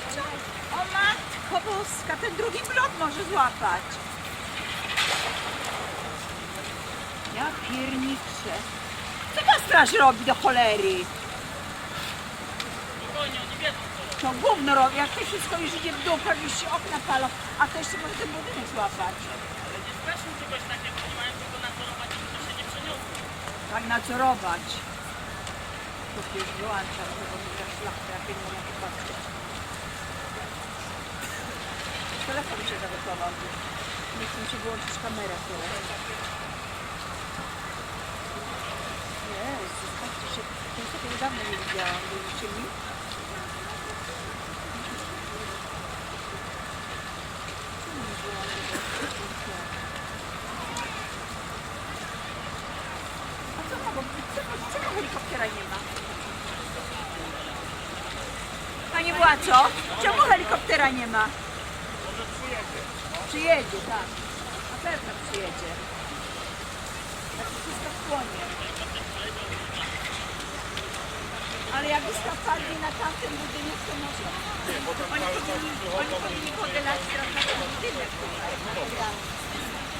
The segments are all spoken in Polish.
piwnicą. O matko boska, ten drugi blok może złapać. Ja pierniczę. Co ta straż robi do cholery? To gówno robi, jak to wszystko już idzie w dół, pewnie się okna palą, a to jeszcze może ten budynek złapać. Ale nie straszą czegoś takiego, nie mają tego nadzorować, żeby to się nie przeniosło. Tak nadzorować. To już wyłączam, Telefon się zagotował. Nie chcę się wyłączyć kamerę teraz. Jezu, zobaczcie się. To już takiego dawno nie widziałam. Widzicie mi? A co mogą być? Czemu, czemu helikoptera nie ma? Pani Władco, czemu helikoptera nie ma? Przyjedzie. Tak. Na pewno przyjedzie. To wszystko wchłonie. Ale jakby spadli na tamten budynek, to może... Oni powinni, oni powinni podylać teraz na ten budynek tutaj.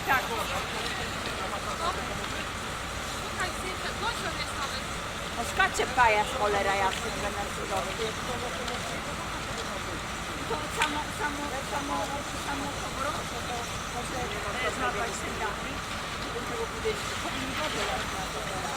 Tak. O, skacze pajac, cholera jasny, granatowy. To złapać ten dachy, żeby tego budynku. Powinni wodę lać na to.